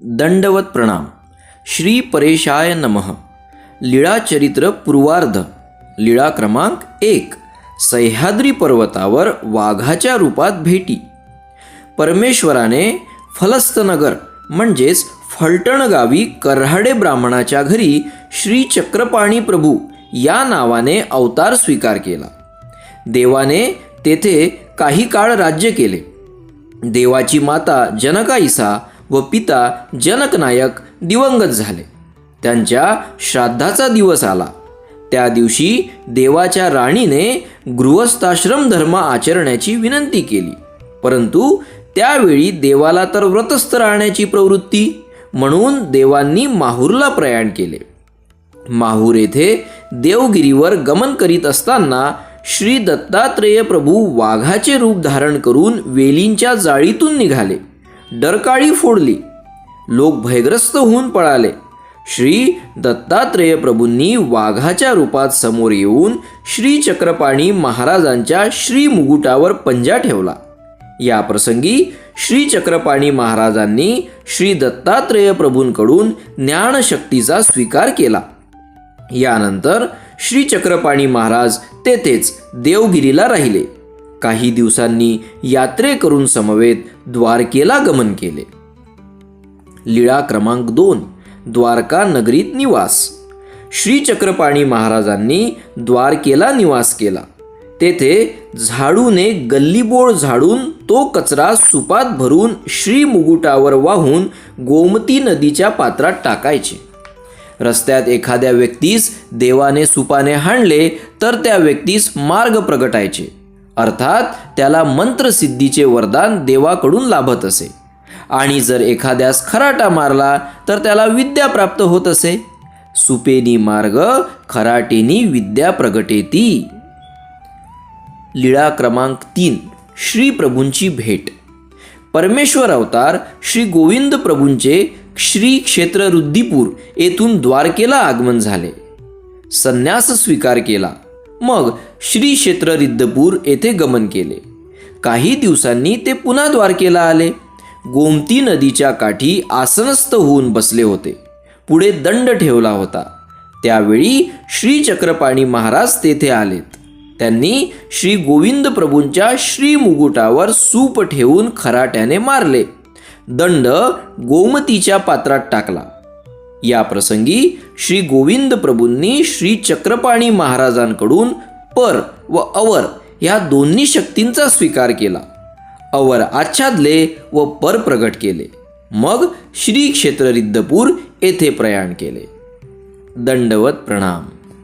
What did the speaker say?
दंडवत प्रणाम. श्री परेशाय नमः. लीळाचरित्र पूर्वार्ध. लीळा क्रमांक एक. सह्याद्री पर्वतावर वाघाच्या रूपात भेटी. परमेश्वराने फलस्तनगर म्हणजेच फलटण गावी कर्हाडे ब्राह्मणाच्या घरी श्री चक्रपाणी प्रभू या नावाने अवतार स्वीकार केला. देवाने तेथे काही काळ राज्य केले. देवाची माता जनकाईसा व पिता जनकनायक दिवंगत झाले. त्यांच्या श्राद्धाचा दिवस आला. त्या दिवशी देवाच्या राणीने गृहस्थाश्रम धर्म आचरण्याची विनंती केली. परंतु त्यावेळी देवाला तर व्रतस्थ राहण्याची प्रवृत्ती म्हणून देवांनी माहूरला प्रयाण केले. माहूर येथे देवगिरीवर गमन करीत असताना श्री दत्तात्रेय प्रभू वाघाचे रूप धारण करून वेलींच्या जाळीतून निघाले. डरकाळी फोडली. लोक भयग्रस्त होऊन पळाले. श्री दत्तात्रेय प्रभूंनी वाघाच्या रूपात समोर येऊन श्री चक्रपाणी महाराजांच्या श्री मुगुटावर पंजा ठेवला. या प्रसंगी श्री चक्रपाणी महाराजांनी श्री दत्तात्रेय प्रभूंकडून ज्ञानशक्तीचा स्वीकार केला. यानंतर श्री चक्रपाणी महाराज तेथेच देवगिरीला राहिले. काही दिवसांनी यात्रे करून समवेत द्वारकेला गमन केले. लीळा क्रमांक दोन द्वारका नगरीत निवास. श्री चक्रपाणी महाराजांनी द्वारकेला निवास केला. तेथे झाडूने गल्लीबोळ झाडून तो कचरा सुपात भरून श्रीमुकुटावर वाहून गोमती नदीच्या पात्रात टाकायचे. रस्त्यात एखाद्या व्यक्तीस देवाने सुपाने हाणले तर त्या व्यक्तीस मार्ग प्रगटायचे. अर्थात त्याला मंत्रसिद्धीचे वरदान देवाकडून लाभत असे. आणि जर एखाद्यास खराटा मारला तर त्याला विद्या प्राप्त होत असे. सुपेनी मार्ग खराटेनी विद्या प्रगटेती. लीळा क्रमांक तीन श्री प्रभूंची भेट. परमेश्वर अवतार श्री गोविंद प्रभूंचे श्री क्षेत्र रुद्दीपूर येथून द्वारकेला आगमन झाले. संन्यास स्वीकार केला. मग श्री क्षेत्र रिद्धपूर येथे गमन केले. काही दिवसांनी ते पुन्हा द्वारकेला आले. गोमती नदीच्या काठी आसनस्थ होऊन बसले होते. पुढे दंड ठेवला होता. त्यावेळी श्री चक्रपाणी महाराज तेथे आलेत. त्यांनी श्री गोविंद प्रभूंच्या श्री मुकुटावर सूप ठेवून खराट्याने मारले. दंड गोमतीच्या पात्रात टाकला. या प्रसंगी श्री गोविंद प्रभूंनी श्री चक्रपाणी महाराजांकडून पर व अवर या दोन्ही शक्तींचा स्वीकार केला. अवर आच्छादले व पर प्रगट केले. मग श्री क्षेत्र रिद्धपूर येथे प्रयाण केले. दंडवत प्रणाम.